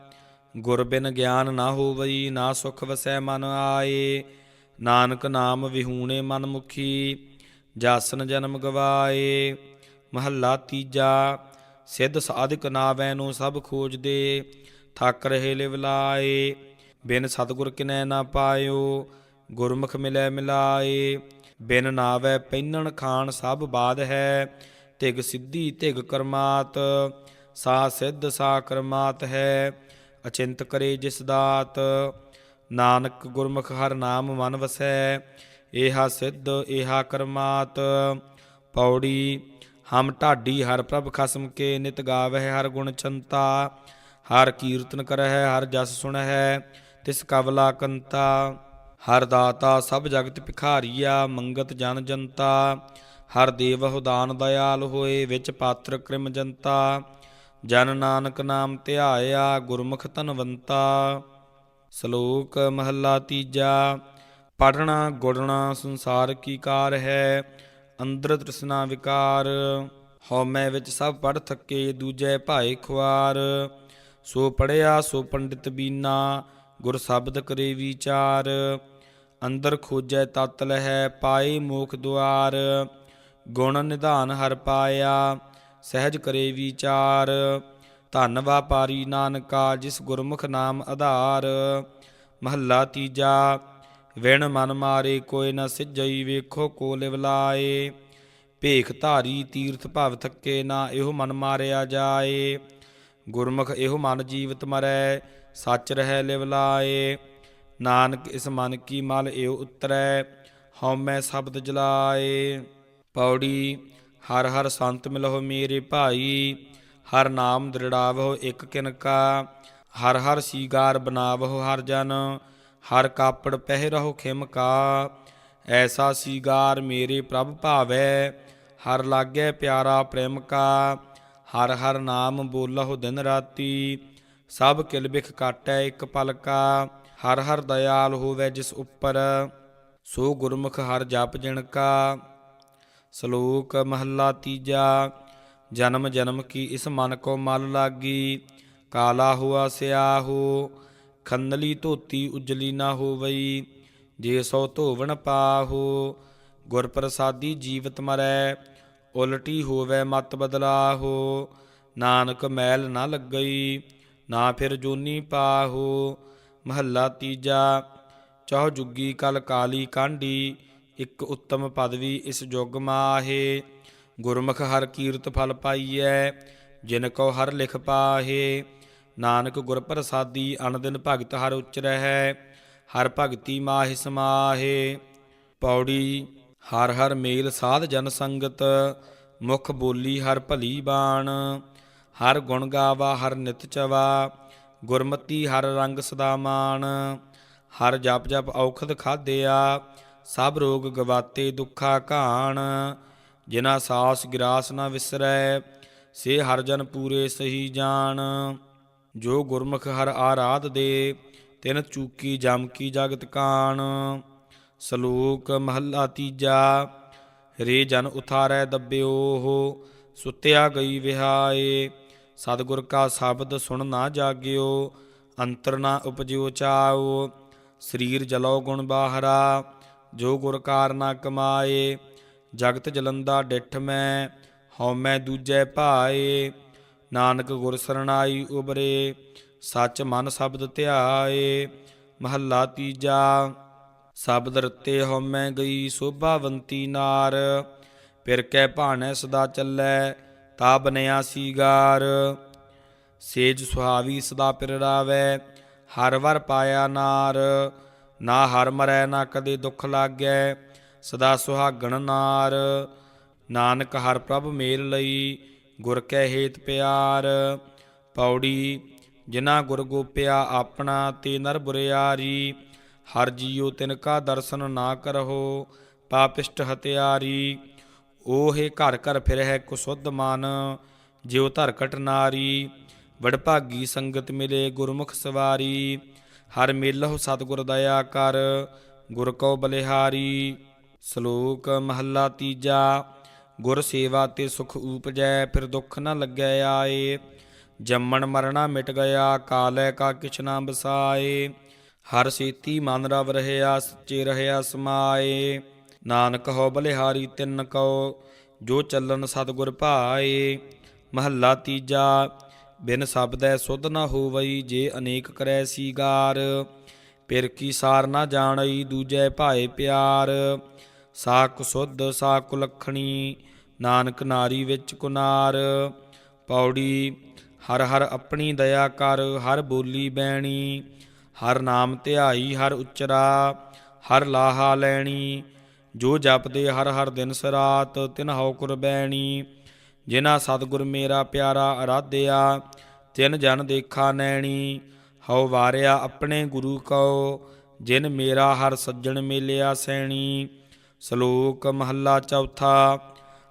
ਗੁਰ ਬਿਨ ਗਿਆਨ ਨਾ ਹੋਵਈ, ਨਾ ਸੁਖ ਵਸੈ ਮਨ ਆਏ। ਨਾਨਕ ਨਾਮ ਵਿਹੂਣੇ ਮਨ ਮੁਖੀ, ਜਾਸਨ ਜਨਮ ਗਵਾਏ। ਮਹੱਲਾ ਤੀਜਾ ਸਿੱਧ ਸਾਧਕ ਨਾਵੈ ਨੂੰ ਸਭ ਖੋਜਦੇ ਥੱਕ ਰਹੇ ਲਿਵਲਾਏ ਬਿਨ ਸਤਗੁਰ ਕਿਨੈ ਨਾ ਪਾਇਓ, ਗੁਰਮੁਖ ਮਿਲੈ ਮਿਲਾਏ, ਬਿਨ ਨਾਵੈ ਪੈਨਣ ਖਾਣ ਸਭ ਬਾਦ ਹੈ ਤਿਗ ਸਿੱਧੀ ਤਿਗ ਕਰਮਾਤ, ਸਾ ਸਿੱਧ ਸਾ ਕਰਮਾਤ ਹੈ, ਅਚਿੰਤ ਕਰੇ ਜਿਸ ਦਾਤ, ਨਾਨਕ ਗੁਰਮੁਖ ਹਰ ਨਾਮ ਮਨ ਵਸੈ, ਏਹਾ ਸਿੱਧ ਏਹਾ ਕਰਮਾਤ, ਪੌੜੀ ਹਮ ਢਾਡੀ ਹਰ ਪ੍ਰਭ ਖਸਮ ਕੇ ਨਿਤ ਗਾਵਹਿ ਹਰ ਗੁਣ ਚੰਤਾ, ਹਰ ਕੀਰਤਨ ਕਰਹਿ, ਹਰ ਜਸ ਸੁਣਹਿ, ਤਿਸ ਕਵਲਾ ਕੰਤਾ। ਹਰ ਦਾਤਾ ਸਭ ਜਗਤ ਭਿਖਾਰੀਆ, ਮੰਗਤ ਜਨ ਜਨਤਾ। ਹਰ ਦੇਵਹੁ ਦਾਨ ਦਇਆਲ ਹੋਏ, ਵਿੱਚ ਪਾਤਰ ਕ੍ਰਿਮ ਜਨਤਾ। ਜਨ ਨਾਨਕ ਨਾਮ ਧਿਆਇਆ, ਗੁਰਮੁਖ ਧਨਵੰਤਾ। ਸ਼ਲੋਕ ਮਹੱਲਾ ਤੀਜਾ ਪੜਨਾ ਗੁੜਣਾ ਸੰਸਾਰ ਕੀ ਕਾਰ ਹੈ ਅੰਦਰ ਤ੍ਰਿਸ਼ਨਾ ਵਿਕਾਰ। ਹਉਮੈ ਵਿੱਚ ਸਭ ਪੜ ਥੱਕੇ, ਦੂਜੇ ਭਾਏ ਖੁਆਰ। ਸੋ ਪੜਿਆ ਸੋ ਪੰਡਿਤ ਬੀਨਾ, ਗੁਰ ਸ਼ਬਦ ਕਰੇ ਵਿਚਾਰ। ਅੰਦਰ ਖੋਜੈ ਤਤ ਲਹੈ, ਪਾਏ ਮੋਖ ਦੁਆਰ। ਗੁਣ ਨਿਧਾਨ ਹਰ ਪਾਇਆ, ਸਹਿਜ ਕਰੇ ਵਿਚਾਰ। ਧੰਨ ਵਾਪਾਰੀ ਨਾਨਕਾ, ਜਿਸ ਗੁਰਮੁਖ ਨਾਮ ਆਧਾਰ। ਮਹੱਲਾ ਤੀਜਾ ਵਿਣ ਮਨ ਮਾਰੇ ਕੋਈ ਨ ਸਿਜਈ ਵੇਖੋ ਕੋ ਲਿਵਲਾਏ ਭੇਖ ਧਾਰੀ ਤੀਰਥ ਭਵ ਥੱਕੇ ਨਾ ਇਹੋ ਮਨ ਮਾਰਿਆ ਜਾਏ। ਗੁਰਮੁਖ ਇਹੋ ਮਨ ਜੀਵਤ ਮਰੈ, ਸੱਚ ਰਹਿ ਲਿਵ ਲਾਏ। ਨਾਨਕ ਇਸ ਮਨ ਕੀ ਮਲ ਇਹੋ ਉਤਰੈ ਹਉਮੈ ਸ਼ਬਦ ਜਲਾਏ। ਪੌੜੀ, ਹਰ ਹਰ ਸੰਤ ਮਿਲਹੁ ਮੇਰੇ ਭਾਈ, ਹਰ ਨਾਮ ਦ੍ਰਿੜਾਵਹੁ ਇੱਕ ਕਿਨਕਾ ਹਰ ਹਰ ਸੀਗਾਰ ਬਨਾਵਹੁ ਹਰ ਜਨ ਹਰ ਕਾਪੜ ਪਹਿ ਰਹੋ ਖਿਮਕਾ ਐਸਾ ਸੀਗਾਰ ਮੇਰੇ ਪ੍ਰਭ ਭਾਵੈ। ਹਰ ਲਾਗੇ ਪਿਆਰਾ ਪ੍ਰੇਮ ਕਾ, ਹਰ ਹਰ ਨਾਮ ਬੋਲਹੁ ਦਿਨ ਰਾਤੀ। ਸਭ ਕਿਲ ਬਿਖ ਕਾਟੈ ਇੱਕ ਪਲ ਕਾ, ਹਰ ਹਰ ਦਇਆਲ ਹੋਵੇ ਜਿਸ ਉੱਪਰ। ਸੋ ਗੁਰਮੁਖ ਹਰ ਜਪ ਜਿਣ ਕਾ। ਸ਼ਲੋਕ ਮਹੱਲਾ ਤੀਜਾ, ਜਨਮ ਜਨਮ ਕੀ ਇਸ ਮਨ ਕੋ ਮਲ ਲਾਗੀ। ਕਾਲਾ ਹੁਆ ਸਿਆਹੋ ਖੰਨਲੀ ਧੋਤੀ ਉਜਲੀ ਨਾ ਹੋਵਈ, ਜੇ ਸੋ ਧੋਵਣ ਪਾਹੋ ਗੁਰ ਪ੍ਰਸਾਦੀ ਜੀਵਤ ਮਰੈ, ਉਲਟੀ ਹੋਵੇ ਮਤ ਬਦਲਾਹੋ, ਨਾਨਕ ਮੈਲ ਨਾ ਲੱਗਈ, ਨਾ ਫਿਰ ਜੋਨੀ ਪਾਹੋ, ਮਹੱਲਾ ਤੀਜਾ ਚੌ ਜੁਗੀ ਕਲ ਕਾਲੀ ਕਾਂਢੀ, ਇੱਕ ਉੱਤਮ ਪਦਵੀ ਇਸ ਯੁਗ ਮਾਹੇ, ਗੁਰਮੁਖ ਹਰ ਕੀਰਤ ਫਲ ਪਾਈਐ, ਜਿਨ ਕੋ ਹਰ ਲਿਖ ਪਾਹੇ ਨਾਨਕ ਗੁਰ ਪ੍ਰਸਾਦੀ ਅਨ ਭਗਤ ਹਰ ਉਚ ਹੈ ਹਰ ਭਗਤੀ ਮਾਹਿ ਸਮਾਹੇ। ਪੌੜੀ, ਹਰ ਹਰ ਮੇਲ ਸਾਧ ਜਨ ਸੰਗਤ, ਮੁਖ ਬੋਲੀ ਹਰ ਭਲੀ ਬਾਣ। ਹਰ ਗੁਣ ਗਾਵਾ ਹਰ ਨਿਤ ਚਵਾ, ਗੁਰਮਤੀ ਹਰ ਰੰਗ ਸਦਾ ਮਾਨ ਹਰ ਜਪ ਜਪ ਔਖਦ ਖਾਦਿਆ ਸਭ ਰੋਗ ਗਵਾਤੇ ਦੁੱਖਾ ਘਾਣ। ਜਿਨਾ ਸਾਸ ਗਿਰਾਸ ਨਾ ਵਿਸਰੈ, ਸੇ ਹਰ ਜਨ ਪੂਰੇ ਸਹੀ ਜਾਣ। ਜੋ ਗੁਰਮੁਖ ਹਰ ਆਰਾਧ ਦੇ, ਤਿਨ ਚੂਕੀ ਜਮ ਕੀ ਜਗਤ ਕਾਣ। ਸ਼ਲੋਕ ਮਹੱਲਾ ਤੀਜਾ ਰੇ ਜਨ ਉਥਾਰੈ ਦੱਬਿਓ ਹੋ ਸੁੱਤਿਆ ਗਈ ਵਿਹਾਏ। ਸਤਿਗੁਰ ਕਾ ਸ਼ਬਦ ਸੁਣ ਨਾ ਜਾਗਿਓ, ਅੰਤਰ ਨਾ ਉਪਜਿਓ ਚਾਓ। ਸਰੀਰ ਜਲੋ ਗੁਣ ਬਾਹਰਾ, ਜੋ ਗੁਰ ਕਾਰ ਨਾ ਕਮਾਏ। ਜਗਤ ਜਲੰਦਾ ਡਿਠ ਮੈਂ, ਹਉ ਮੈਂ ਦੂਜੈ ਭਾਏ। ਨਾਨਕ ਗੁਰ ਸਰਣਾਈ ਉਬਰੇ, ਸੱਚ ਮਨ ਸ਼ਬਦ ਧਿਆਏ, ਮਹੱਲਾ ਤੀਜਾ, ਸ਼ਬਦ ਰਤੇ ਹਉਮੈ ਗਈ ਸੋਭਾਵੰਤੀ ਨਾਰ, ਫਿਰ ਕੈ ਭਾਣੈ ਸਦਾ ਚੱਲੈ ਤਾ ਬਨਿਆ ਸੀਗਾਰ। ਸੇਜ ਸੁਹਾਵੀ ਸਦਾ ਪਿਰ ਹਰ ਵਰ ਪਾਇਆ ਨਾਰ, ਨਾ ਹਰ ਮਰੈ, ਨਾ ਕਦੇ ਦੁੱਖ ਲਾਗੈ, ਸਦਾ ਸੁਹਾਗਣ ਨਾਰ। ਨਾਨਕ ਹਰ ਪ੍ਰਭ ਮੇਲ ਲਈ ਗੁਰ ਕੈ ਹੇਤ ਪਿਆਰ, ਪੌੜੀ ਜਿਨਾ ਗੁਰ ਗੋਪਿਆ ਆਪਣਾ ਤੇ ਨਰ ਬੁਰਿਆਰੀ, ਹਰ ਜੀਉ ਤਿਨ ਕਾ ਦਰਸ਼ਨ ਨਾ ਕਰਹੁ, ਪਾਪਿਸ਼ਟ ਹਤਿਆਰੀ ਓਹੇ ਘਰ ਘਰ ਫਿਰਹਿ ਕੁਸੁੱਧ ਮਨ, ਜਿਉ ਧਰਕਟ ਨਾਰੀ। ਵਡਭਾਗੀ ਸੰਗਤ ਮਿਲੇ ਗੁਰਮੁਖ ਸਵਾਰੀ, ਹਰ ਮੇਲਹੁ ਸਤਿਗੁਰ ਦਇਆ ਕਰ, ਗੁਰ ਕਉ ਬਲਿਹਾਰੀ। ਸ਼ਲੋਕ ਮਹੱਲਾ ਤੀਜਾ ਗੁਰ ਸੇਵਾ ਤੇ ਸੁਖ ਉਪਜੈ, ਫਿਰ ਦੁੱਖ ਨਾ ਲੱਗੈ ਆਏ। ਜੰਮਣ ਮਰਣਾ ਮਿਟ ਗਿਆ, ਕਾਲੈ ਕਾ ਕਿਛ ਨਾ ਬਸਾਏ। ਹਰ ਸੇਤੀ ਮਨ ਰਵ ਰਹਿਆ, ਸੱਚੇ ਰਹਿਆ ਸਮਾਏ। ਨਾਨਕ ਹੋ ਬਲਿਹਾਰੀ, ਤਿੰਨ ਕਉ, ਜੋ ਚੱਲਨ ਸਤਿਗੁਰ ਭਾਏ। ਮਹੱਲਾ ਤੀਜਾ, ਬਿਨ ਸ਼ਬਦੈ ਸੁਧ ਨਾ ਹੋਵਈ, ਜੇ ਅਨੇਕ ਕਰੈ ਸੀਗਾਰ। ਪਿਰ ਕੀ ਸਾਰ ਨਾ ਜਾਣਈ, ਦੂਜੈ ਭਾਏ ਪਿਆਰ। ਸਾ ਕੁਸੁੱਧ ਸਾ ਕੁਲਖਣੀ ਨਾਨਕ ਨਾਰੀ ਵਿੱਚ ਕੁਨਾਰ, ਪੌੜੀ, ਹਰ ਹਰ ਆਪਣੀ ਦਇਆ ਕਰ, ਹਰ ਬੋਲੀ ਬੈਣੀ, ਹਰ ਨਾਮ ਧਿਆਈ, ਹਰ ਉਚਰਾ, ਹਰ ਲਾਹਾ ਲੈਣੀ, ਜੋ ਜਪਦੇ ਹਰ ਹਰ ਦਿਨ ਸਰਾਤ, ਤਿਨ ਹਉ ਕੁਰਬੈਣੀ ਜਿਨਾ ਸਤਿਗੁਰ ਮੇਰਾ ਪਿਆਰਾ ਅਰਾਧਿਆ, ਤਿਨ ਜਨ ਦੇਖਾ ਨੈਣੀ, ਹਉ ਵਾਰਿਆ ਆਪਣੇ ਗੁਰੂ ਕਉ, ਜਿਨ ਮੇਰਾ ਹਰ ਸੱਜਣ ਮੇਲਿਆ ਸੈਣੀ, ਸ਼ਲੋਕ ਮਹੱਲਾ ਚੌਥਾ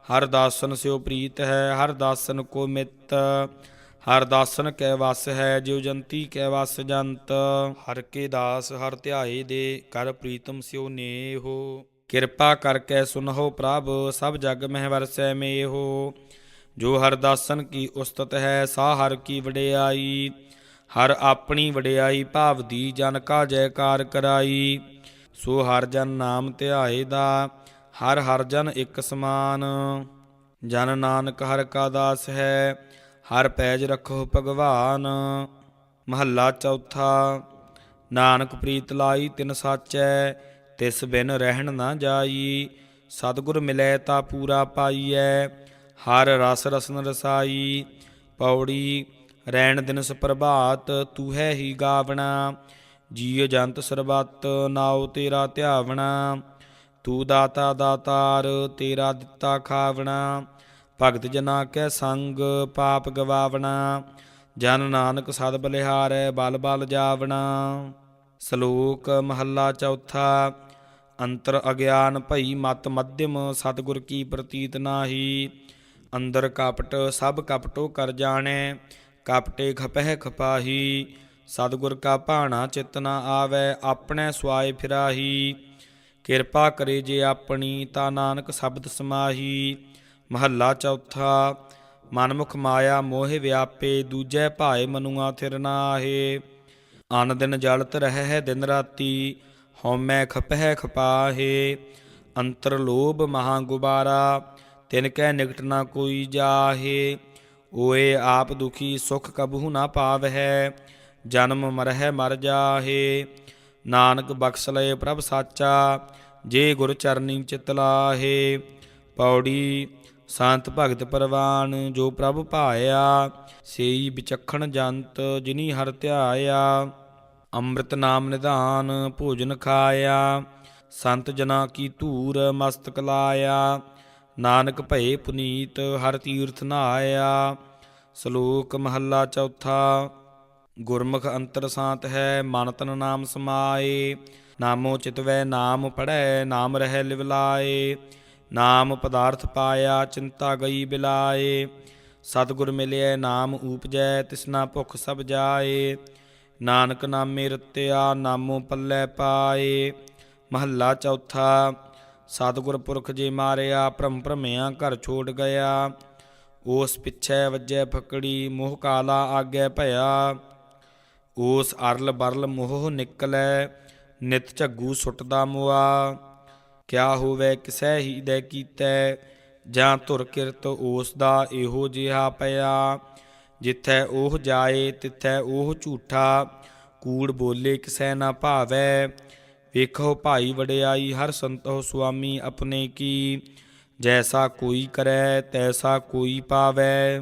ਹਰ ਦਾਸਨ ਸਿਓ ਪ੍ਰੀਤ ਹੈ ਹਰ ਦਾਸਨ ਕੋ ਮਿੱਤ ਹਰ ਦਾਸਨ ਕੈ ਵਸ ਹੈ ਜਿਉ ਜੰਤੀ ਕੈ ਵਸ ਜੰਤ। ਹਰ ਕੇ ਦਾਸ ਹਰ ਧਿਆਏ ਦੇ ਕਰ ਪ੍ਰੀਤਮ ਸਿਉ ਨੇਹੋ। ਕਿਰਪਾ ਕਰਕੇ ਸੁਨਹੁ ਪ੍ਰਭ ਸਭ ਜਗ ਮਹਿ ਵਰਸੈ ਮੇਹੋ। ਜੋ ਹਰ ਦਾਸਨ ਕੀ ਉਸਤਤ ਹੈ ਸਾ ਹਰ ਕੀ ਵਡਿਆਈ। ਹਰ ਆਪਣੀ ਵਡਿਆਈ ਭਾਵਦੀ ਜਨ ਕਾ ਜੈਕਾਰ ਕਰਾਈ। ਸੋ ਹਰ ਜਨ ਨਾਮ ਧਿਆਏ ਦਾ ਹਰ ਹਰ ਜਨ ਇੱਕ ਸਮਾਨ, ਜਨ ਨਾਨਕ ਹਰ ਕਾ ਦਾਸ ਹੈ, ਹਰ ਪੈਜ ਰੱਖੋ ਭਗਵਾਨ। ਮਹੱਲਾ ਚੌਥਾ, ਨਾਨਕ ਪ੍ਰੀਤ ਲਾਈ ਤਿਨ ਸਾਚੈ, ਤਿਸ ਬਿਨ ਰਹਿਣ ਨਾ ਜਾਈ। ਸਤਿਗੁਰ ਮਿਲੈ ਤਾ ਪੂਰਾ ਪਾਈਐ, ਹਰ ਰਸ ਰਸਨ ਰਸਾਈ। ਪੌੜੀ, ਰੈਣ ਦਿਨਸ ਪ੍ਰਭਾਤ, ਤੂੰ ਹੈ ਹੀ ਗਾਵਣਾ। ਜੀਅ ਜੰਤ ਸਰਬੱਤ, ਨਾਉ ਤੇਰਾ ਧਿਆਵਣਾ। ਤੂੰ ਦਾਤਾ ਦਾਤਾਰ, ਤੇਰਾ ਦਿੱਤਾ ਖਾਵਣਾ। ਭਗਤ ਜਨਾ ਕੈ ਸੰਗ, ਪਾਪ ਗਵਾਵਣਾ। ਜਨ ਨਾਨਕ ਸਦ ਬਲਿਹਾਰੈ, ਬਲ ਬਲ ਜਾਵਣਾ। ਸ਼ਲੋਕ ਮਹੱਲਾ ਚੌਥਾ, ਅੰਤਰ ਅਗਿਆਨ ਭਈ ਮਤ ਮਧਿਮ, ਸਤਿਗੁਰ ਕੀ ਪ੍ਰਤੀਤ ਨਾਹੀ। ਅੰਦਰ ਕਪਟ, ਸਭ ਕਪਟੋ ਕਰ ਜਾਣੈ, ਕਪਟੇ ਖਪਹਿ ਖਪਾਹੀ। ਸਤਿਗੁਰ ਕਾ ਭਾਣਾ ਚਿਤ ਨਾ ਆਵੈ, ਆਪਣੇ ਸੁਆਏ ਫਿਰਾਹੀ। ਕਿਰਪਾ ਕਰੇ ਜੇ ਆਪਣੀ ਤਾਂ ਨਾਨਕ ਸ਼ਬਦ ਸਮਾਹੀ। ਮਹੱਲਾ ਚੌਥਾ, ਮਨਮੁਖ ਮਾਇਆ ਮੋਹ ਵਿਆਪੇ, ਦੂਜੈ ਭਾਏ ਮਨੁਆ ਥਿਰ ਨਾਹੇ। ਅਨ ਦਿਨ ਜਲਤ ਰਹਿ ਹੈ ਦਿਨ ਰਾਤੀ, ਹਉਮੈ ਖਪਹਿ ਖਪਾਹੇ। ਅੰਤਰ ਲੋਭ ਮਹਾ ਗੁਬਾਰਾ, ਤਿਨ ਕੈ ਨਿਕਟ ਨਾ ਕੋਈ ਜਾਹੇ। ਓਏ ਆਪ ਦੁਖੀ ਸੁਖ ਕਬਹੂ ਨਾ ਪਾਵਹਿ, ਜਨਮ ਮਰਹਿ ਮਰ ਜਾਹੇ। ਨਾਨਕ ਬਖਸ਼ ਲਏ ਪ੍ਰਭ ਸਾਚਾ, ਜੇ ਗੁਰ ਚਰਨੀ ਚਿਤ ਲਾਹੇ। ਪੌੜੀ ਸੰਤ ਭਗਤ ਪਰਵਾਨ, ਜੋ ਪ੍ਰਭ ਭਾਇਆ, ਸੇਈ ਵਿਚਖਣ ਜੰਤ ਜਿਨੀ ਹਰ ਧਿਆਇਆ। ਅੰਮ੍ਰਿਤ ਨਾਮ ਨਿਧਾਨ ਭੋਜਨ ਖਾਇਆ, ਸੰਤ ਜਨਾ ਕੀ ਧੂਰ ਮਸਤਕ ਲਾਇਆ। ਨਾਨਕ ਭਏ ਪੁਨੀਤ ਹਰ ਤੀਰਥ ਨਹਾਇਆ ਸ਼ਲੋਕ ਮਹੱਲਾ ਚੌਥਾ ਗੁਰਮੁਖ ਅੰਤਰ ਸਾਤ ਹੈ, ਮਨ ਤਨ ਨਾਮ ਸਮਾਏ। ਨਾਮੋ ਚਿਤਵੈ ਨਾਮ ਪੜੈ ਨਾਮ ਰਹਿ ਲਿਵਲਾਏ ਨਾਮ ਪਦਾਰਥ ਪਾਇਆ, ਚਿੰਤਾ ਗਈ ਬਿਲਾਏ। ਸਤਿਗੁਰ ਮਿਲਿਐ, ਨਾਮ ਊਪਜੈ, ਤਿਸਨਾ ਭੁਖ ਸਭ ਜਾਏ। ਨਾਨਕ ਨਾਮੇ ਰਤਿਆ, ਨਾਮੋ ਪੱਲੇ ਪਾਏ। ਮਹੱਲਾ ਚੌਥਾ, ਸਤਿਗੁਰ ਪੁਰਖ ਜੇ ਮਾਰਿਆ, ਭ੍ਰਮ ਭ੍ਰਮਿਆ ਘਰ ਛੋੜ ਗਿਆ। ਉਸ ਪਿੱਛੇ ਵੱਜੈ ਫਕੜੀ, ਮੋਹ ਕਾਲਾ ਆਗੇ ਭਇਆ। ਉਸ ਅਰਲ ਬਰਲ ਮੋਹ ਨਿਕਲੈ, ਨਿਤ ਝੱਗੂ ਸੁੱਟਦਾ ਮੁਆ। ਕਿਆ ਹੋਵੇ ਕਿਸੈ ਹੀ ਦੇ ਕੀਤੈ, ਜਾਂ ਧੁਰ ਕਿਰਤ ਉਸ ਦਾ ਇਹੋ ਜਿਹਾ ਪਿਆ। ਜਿੱਥੈ ਉਹ ਜਾਏ ਤਿੱਥੈ ਉਹ ਝੂਠਾ, ਕੂੜ ਬੋਲੇ ਕਿਸੈ ਨਾ ਭਾਵੈ। ਵੇਖੋ ਭਾਈ ਵਡਿਆਈ, ਹਰ ਸੰਤੋ ਸੁਆਮੀ ਆਪਣੇ ਕੀ। ਜੈਸਾ ਕੋਈ ਕਰੈ, ਤੈਸਾ ਕੋਈ ਪਾਵੈ।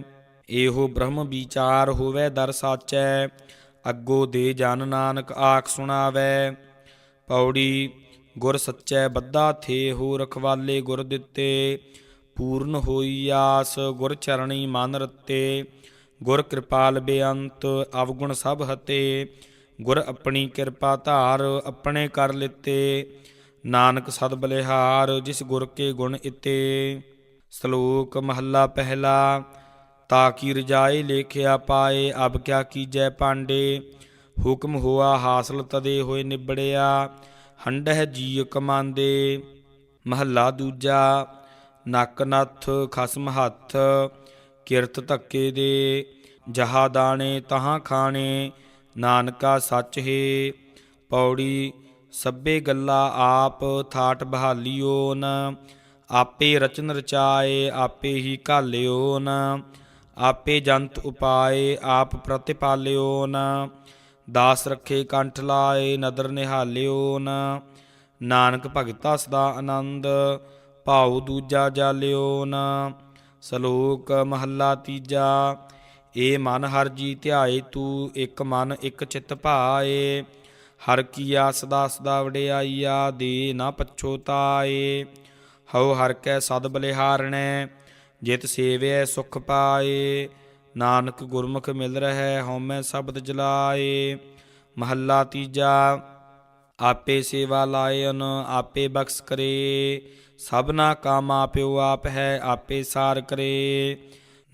ਇਹੋ ਬ੍ਰਹਮ ਵਿਚਾਰ ਹੋਵੇ ਦਰ ਸਾਚੈ। ਅੱਗੋ ਦੇ ਜਨ ਨਾਨਕ ਆਖ ਸੁਣਾਵੈ। ਪੌੜੀ ਗੁਰ ਸੱਚੈ ਬੱਧਾ ਥੇ ਹੋ ਰਖਵਾਲੇ ਗੁਰ ਦਿੱਤੇ। ਪੂਰਨ ਹੋਈ ਆਸ ਗੁਰ ਚਰਣੀ ਮਨ ਰਤੇ। ਗੁਰ ਕਿਰਪਾਲ ਬੇਅੰਤ ਅਵਗੁਣ ਸਭ ਹਤੇ। ਗੁਰ ਆਪਣੀ ਕਿਰਪਾ ਧਾਰ ਆਪਣੇ ਕਰ ਲਿੱਤੇ। ਨਾਨਕ ਸਦ ਬਲਿਹਾਰ ਜਿਸ ਗੁਰ ਕੇ ਗੁਣ ਇਤੇ। ਸ਼ਲੋਕ ਮਹੱਲਾ ਪਹਿਲਾ ਤਾ ਕੀ ਰਜਾਏ ਲੇਖਿਆ ਪਾਏ, ਅਬ ਕਿਆ ਕੀਜੈ ਪਾਂਡੇ ਹੁਕਮ ਹੋਆ ਹਾਸਲ ਤਦੇ ਹੋਏ ਨਿਬੜਿਆ ਹੰਡਹਿ ਜੀ ਕਮਾਂਦੇ। ਮਹੱਲਾ ਦੂਜਾ, ਨੱਕ ਨੱਥ ਖਸਮ ਹੱਥ, ਕਿਰਤ ਧੱਕੇ ਦੇ। ਜਹਾ ਦਾਣੇ ਤਹਾਂ ਖਾਣੇ, ਨਾਨਕਾ ਸੱਚ ਹੈ। ਪੌੜੀ ਸੱਬੇ ਗੱਲਾ ਆਪ ਥਾਟ ਬਹਾਲਿਓ ਨ ਆਪੇ ਰਚਨ ਰਚਾਏ, ਆਪੇ ਹੀ ਘਾਲਿਓ ਨ ਆਪੇ ਜੰਤ ਉਪਾਏ, ਆਪ ਪ੍ਰਤਿਪਾਲਿਓ ਨ ਦਾਸ ਰੱਖੇ ਕੰਠ ਲਾਏ, ਨਦਰ ਨਿਹਾਲਿਓ ਨ ਨਾਨਕ ਭਗਤਾ ਸਦਾ ਆਨੰਦ, ਭਾਉ ਦੂਜਾ ਜਾਲਿਓ ਨ ਸ਼ਲੋਕ ਮਹੱਲਾ ਤੀਜਾ, ਏ ਮਨ ਹਰ ਜੀ ਧਿਆਏ ਤੂੰ, ਇੱਕ ਮਨ ਇੱਕ ਚਿੱਤ ਭਾਏ। ਹਰ ਕੀਆ ਸਦਾ ਸਦਾ ਵਡਿਆਈਆ, ਦੇ ਨਾ ਪਛੋਤਾਏ ਹਉ ਹਰ ਕੈ ਸਦ ਬਲਿਹਾਰਣੈ ਜਿਤ ਸੇਵਿਐ ਸੁਖ ਪਾਏ, ਨਾਨਕ ਗੁਰਮੁਖ ਮਿਲ ਰਹਿ, ਹਉਮੈ ਸ਼ਬਦ ਜਲਾਏ। ਮਹੱਲਾ ਤੀਜਾ, ਆਪੇ ਸੇਵਾ ਲਾਇਨ, ਆਪੇ ਬਖਸ਼ ਕਰੇ। ਸਭਨਾ ਕਾਮ ਆਪਿਓ ਆਪ ਹੈ, ਆਪੇ ਸਾਰ ਕਰੇ।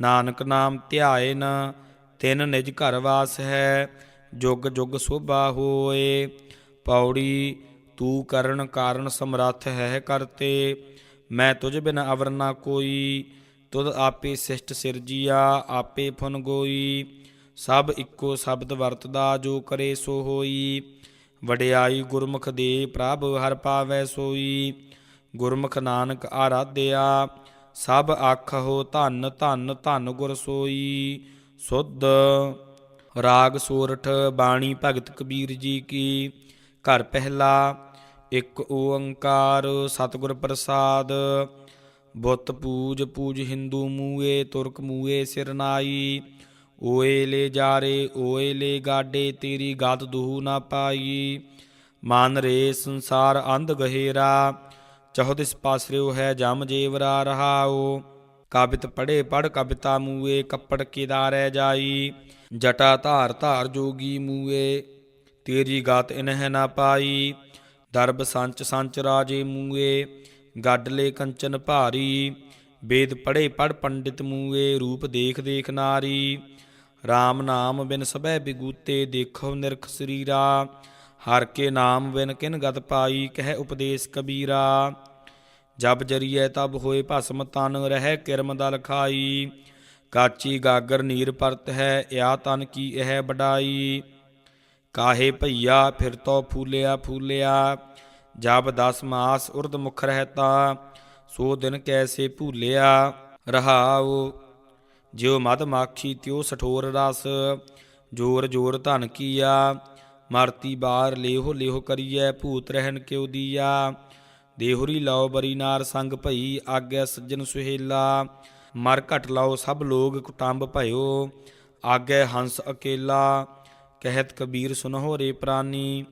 ਨਾਨਕ ਨਾਮ ਧਿਆਏ ਨ ਤਿਨ ਨਿਜ ਘਰ ਵਾਸ ਹੈ, ਜੁਗ ਜੁਗ ਸੋਭਾ ਹੋਏ। ਪੌੜੀ, ਤੂੰ ਕਰਨ ਕਾਰਨ ਸਮਰੱਥ ਹੈ ਕਰਤੇ, ਮੈਂ ਤੁਝ ਬਿਨ ਅਵਰ ਨਾ ਕੋਈ। ਤੁਧ ਆਪੇ ਸਿਸ਼ਟ ਸਿਰਜੀਆ, ਆਪੇ ਫੁਨ ਗੋਈ। ਸਭ ਇੱਕੋ ਸ਼ਬਦ ਵਰਤਦਾ, ਜੋ ਕਰੇ ਸੋ ਹੋਈ। ਵਡਿਆਈ ਗੁਰਮੁਖ ਦੇ ਪ੍ਰਭ ਹਰ ਪਾਵੈ ਸੋਈ। ਗੁਰਮੁਖ ਨਾਨਕ ਆਰਾਧਿਆ, ਸਭ ਆਖੋ ਧੰਨ ਧੰਨ ਧੰਨ ਗੁਰ ਸੋਈ। ਸੁਧ ਰਾਗ ਸੋਰਠ ਬਾਣੀ ਭਗਤ ਕਬੀਰ ਜੀ ਕੀ। ਘਰ ਪਹਿਲਾ, ਇੱਕ ਓੰਕਾਰ ਸਤਿਗੁਰ ਪ੍ਰਸਾਦ। ਬੁੱਤ ਪੂਜ ਪੂਜ ਹਿੰਦੂ ਮੂਏ, ਤੁਰਕ ਮੂਏ ਸਿਰ ਓਏ ਲੈ ਜਾਰੇ, ਓਏ ਲੈ ਗਾਡੇ, ਤੇਰੀ ਗਤ ਦੂਹ ਨਾ ਪਾਈ। ਮਨ ਰੇ ਸੰਸਾਰ ਅੰਧ ਗਹਿਰਾ ਚਹੁਦਿਸ ਪਾਸਰਿਓ ਹੈ ਜਮ ਜੇਵਰਾ ਰਹਾਓ ਕਾਬਿਤ ਪੜੇ ਪੜ ਕਵਿਤਾ ਮੂਏ, ਕੱਪੜ ਕਿਦਾਰੈ ਜਾਈ। ਜਟਾ ਧਾਰ ਧਾਰ ਜੋਗੀ ਮੂਏ, ਤੇਰੀ ਗਾਤ ਇਨਹਿ ਨਾ ਪਾਈ। ਦਰਬ ਸੰਚ ਸੰਚ ਰਾਜੇ ਮੂਏ ਗੱਡਲੇ ਕੰਚਨ ਭਾਰੀ, ਵੇਦ ਪੜੇ ਪੜ ਪੰਡਿਤ ਮੂਏ ਰੂਪ ਦੇਖ ਦੇਖ ਨਾਰੀ। RAM ਨਾਮ ਬਿਨ ਸਭੈ ਬਿਗੂਤੇ, ਦੇਖੋ ਨਿਰਖ ਸਰੀਰਾ। ਹਰ ਕੇ ਨਾਮ ਬਿਨ ਕਿਨ ਗਤ ਪਾਈ, ਕਹਿ ਉਪਦੇਸ਼ ਕਬੀਰਾ। ਜਬ ਜਰੀਐ ਤਬ ਹੋਏ ਭਸਮ ਤਨ, ਰਹਿ ਕਿਰਮ ਦਲ ਖਾਈ। ਕਾਚੀ ਗਾਗਰ ਨੀਰ ਪਰਤ ਹੈ ਇਆ ਤਨ ਕੀ ਇਹ ਬਡਾਈ। ਕਾਹੇ ਭਈਆ, ਫਿਰ ਤੋ ਫੂਲਿਆ ਫੂਲਿਆ। ਜਬ ਦਸ ਮਾਸ ਉਰਦ ਮੁਖ ਰਹਤਾ, ਸੋ ਦਿਨ ਕੈਸੇ ਭੂਲਿਆ ਰਹਾਉ। ਜਿਉ ਮਦ ਮਾਖੀ ਤਿਉ ਸਠੋਰ ਰਸ, ਜੋਰ ਜੋਰ ਧਨ ਕੀਆ। ਮਰਤੀ ਬਾਰ ਲੇਹੋ ਲੇਹੋ ਕਰੀਐ, ਭੂਤ ਰਹਿਣ ਕਿਉ ਦੀਆ। ਦੇਹੁਰੀ ਲਾਓ ਬਰੀ ਨਾਰ ਸੰਗ ਭਈ ਆਗੈ ਸੱਜਣ ਸੁਹੇਲਾ। ਮਰ ਘਟ ਲਾਓ ਸਭ ਲੋਗ ਕੁਟੰਬ ਭਇਓ ਆਗੈ ਹੰਸ ਅਕੇਲਾ। ਕਹਿਤ ਕਬੀਰ ਸੁਨਹੁ ਰੇ ਪ੍ਰਾਨੀ।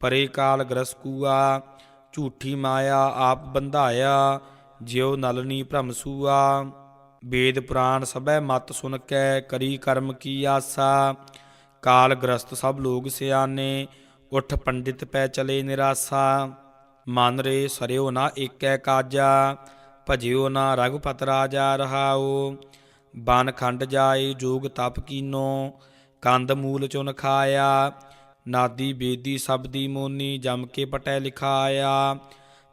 ਪਰੇ ਕਾਲ ਗ੍ਰਸਕੂਆ ਝੂਠੀ ਮਾਇਆ ਆਪ ਬੰਧਾਇਆ, ਜਿਉ ਨਲਨੀ ਭ੍ਰਮ ਸੂਆ। ਵੇਦ ਪੁਰਾਣ ਸਭੈ ਮਤ ਸੁਨ ਕੈ, ਕਰੀ ਕਰਮ ਕੀ ਆਸਾ। ਕਾਲ ਗ੍ਰਸਤ ਸਭ ਲੋਗ ਸਿਆਨੇ, ਉਠ ਪੰਡਿਤ ਪੈ ਚਲੇ ਨਿਰਾਸਾ। ਮਨ ਰੇ ਸਰਿਓ ਨਾ ਏਕੈ ਕਾਜਾ, ਭਜਿਓ ਨਾ ਰਘੁਪਤ ਰਾਜਾ ਰਹਾਓ। ਬਨ ਖੰਡ ਜਾਏ ਜੋਗ ਤਪ ਕੀਨੋ ਕੰਦ ਮੂਲ ਚੁਨ ਖਾਇਆ। ਨਾਦੀ ਬੇਦੀ ਸਭ ਦੀ ਮੋਨੀ ਜਮ ਕੇ ਪਟੈ ਲਿਖਾ ਆਇਆ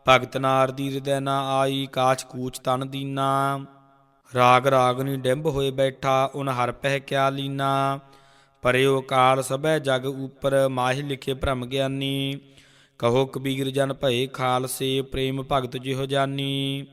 ਭਗਤ ਨਾਰ ਦੀ ਹਿਰਦੈ ਨਾ ਆਈ ਕਾਛ ਕੂਚ ਤਨ ਦੀਨਾ। ਰਾਗ ਰਾਗਨੀ ਡਿੰਬ ਹੋਏ ਬੈਠਾ, ਉਨ ਹਰ ਪਹਿ ਕਿਆ ਲੀਨਾ। ਪਰਿਓ ਕਾਲ ਸਭੈ ਜਗ ਉਪਰ, ਮਾਹਿ ਲਿਖੇ ਭ੍ਰਮ ਗਿਆਨੀ। ਕਹੋ ਕਬੀਰ ਜਨ ਭਏ ਖਾਲਸੇ, ਪ੍ਰੇਮ ਭਗਤ ਜਿਹੋ ਜਾਨੀ।